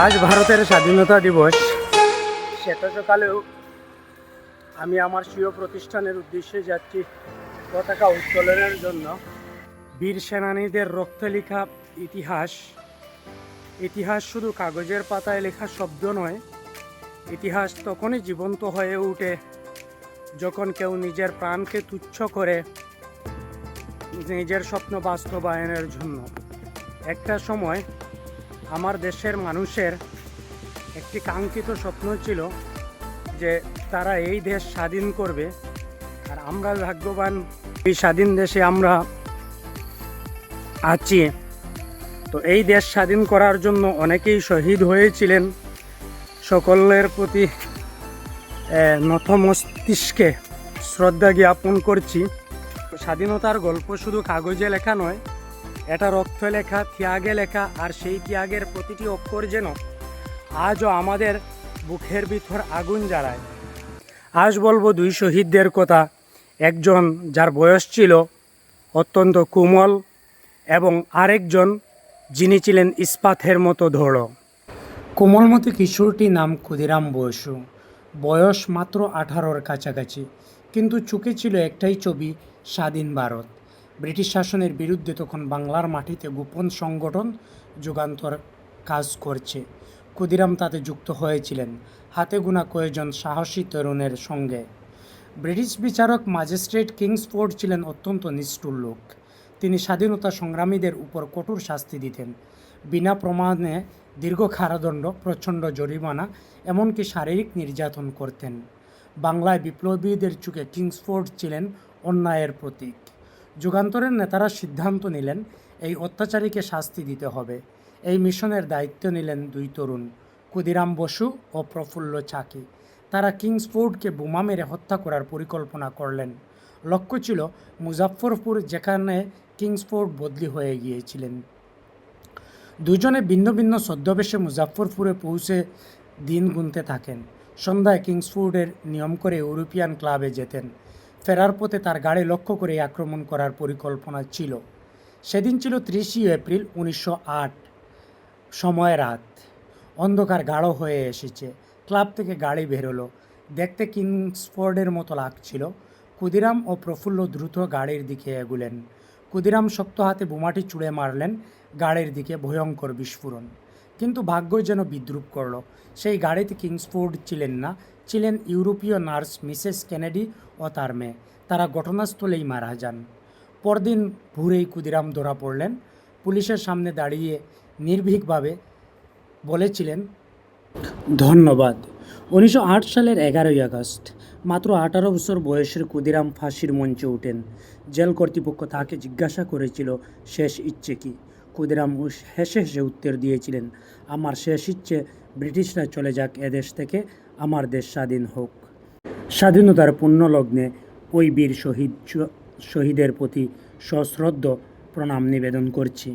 আজ ভারতের স্বাধীনতা দিবস। সকালেও আমি আমার স্বীয় প্রতিষ্ঠানের উদ্দেশ্যে যাচ্ছি পতাকা উত্তোলনের জন্য। বীর সেনানীদের রক্তে লেখা ইতিহাস। ইতিহাস শুধু কাগজের পাতায় লেখা শব্দ নয়, ইতিহাস তখনই জীবন্ত হয়ে ওঠে যখন কেউ নিজের প্রাণকে তুচ্ছ করে নিজের স্বপ্ন বাস্তবায়নের জন্য। একটা সময় আমার দেশের মানুষের একটি কাঙ্ক্ষিত স্বপ্ন ছিল যে তারা এই দেশ স্বাধীন করবে। আর আমরা ভাগ্যবান এই স্বাধীন দেশে আমরা আছি। তো এই দেশ স্বাধীন করার জন্য অনেকেই শহীদ হয়েছিলেন। সকলের প্রতি নত মস্তিষ্কে শ্রদ্ধা জ্ঞাপন করছি। স্বাধীনতার গল্প শুধু কাগজে লেখা নয় এটা রক্ত লেখা, ত্যাগে লেখা, আর সেই ত্যাগের প্রতিটি অক্ষর যেন আজও আমাদের বুকের ভিতর আগুন জ্বালায়। আজ বলব দুই শহীদদের কথা। একজন যার বয়স ছিল অত্যন্ত কোমল এবং আরেকজন যিনি ছিলেন ইস্পাতের মতো ধড়ো। কোমলমতি কিশোরটির নাম ক্ষুদিরাম বসু। বয়স মাত্র আঠারোর কাছাকাছি, কিন্তু চোখে ছিল একটাই ছবি, স্বাধীন ভারত। ব্রিটিশ শাসনের বিরুদ্ধে তখন বাংলার মাটিতে গোপন সংগঠন যুগান্তর কাজ করছে। ক্ষুদিরাম তাতে যুক্ত হয়েছিলেন, হাতে গোনা কয়েকজন সাহসী তরুণের সঙ্গে। ব্রিটিশ বিচারক ম্যাজিস্ট্রেট কিংসফোর্ড ছিলেন অত্যন্ত নিষ্ঠুর লোক। তিনি স্বাধীনতা সংগ্রামীদের উপর কঠোর শাস্তি দিতেন। বিনা প্রমাণে দীর্ঘ কারাদণ্ড, প্রচণ্ড জরিমানা, এমনকি শারীরিক নির্যাতন করতেন। বাংলায় বিপ্লবীদের চোখে কিংসফোর্ড ছিলেন অন্যায়ের প্রতীক। যুগান্তরের নেতারা সিদ্ধান্ত নিলেন এই অত্যাচারীকে শাস্তি দিতে হবে। এই মিশনের দায়িত্ব নিলেন দুই তরুণ, ক্ষুদিরাম বসু ও প্রফুল্ল চাকি। তারা কিংসফোর্ডকে বোমা মেরে হত্যা করার পরিকল্পনা করলেন। লক্ষ্য ছিল মুজাফফরপুর, যেখানে কিংসফোর্ড বদলি হয়ে গিয়েছিলেন। দুজনে ভিন্ন ভিন্ন ছদ্মবেশে মুজাফফরপুরে পৌঁছে দিন গুনতে থাকেন। সন্ধ্যায় কিংসফোর্ডের নিয়ম করে ইউরোপিয়ান ক্লাবে যেতেন। ফেরার পথে তার গাড়ি লক্ষ্য করে আক্রমণ করার পরিকল্পনা ছিল। সেদিন ছিল ত্রিশই এপ্রিল উনিশশো আট, সময় রাত। অন্ধকার গাঢ় হয়ে এসেছে। ক্লাব থেকে গাড়ি বেরোলো। দেখতে কিংসফোর্ডের মতো লাগছিল। ক্ষুদিরাম ও প্রফুল্ল দ্রুত গাড়ির দিকে এগুলেন। ক্ষুদিরাম শক্ত হাতে বোমাটি চুড়ে মারলেন। গাড়ির দিকে ভয়ঙ্কর বিস্ফোরণ। কিন্তু ভাগ্য যেন বিদ্রুপ করল। সেই গাড়িতে কিংসফোর্ড ছিলেন না। ছিলেন ইউরোপীয় নার্স মিসেস কেনেডি ও তার মেয়ে। তারা ঘটনাস্থলেই মারা যান। পরদিন ভোরেই ক্ষুদিরাম ধরা পড়লেন। পুলিশের সামনে দাঁড়িয়ে নির্ভীকভাবে বলেছিলেন, ধন্যবাদ। উনিশশো আট সালের এগারোই আগস্ট, মাত্র আঠারো বছর বয়সের ক্ষুদিরাম ফাঁসির মঞ্চে ওঠেন। জেল কর্তৃপক্ষ তাকে জিজ্ঞাসা করেছিল, শেষ ইচ্ছে কি? ক্ষুদিরাম ঘোষ হেসে হেসে উত্তর দিয়েছিলেন, আমার শেষ ইচ্ছে ব্রিটিশরা চলে যাক এদেশ থেকে, আমার দেশ স্বাধীন হোক। স্বাধীনতার পুণ্যলগ্নে ওই বীর শহীদ শহীদের প্রতি সশ্রদ্ধ প্রণাম নিবেদন করছি।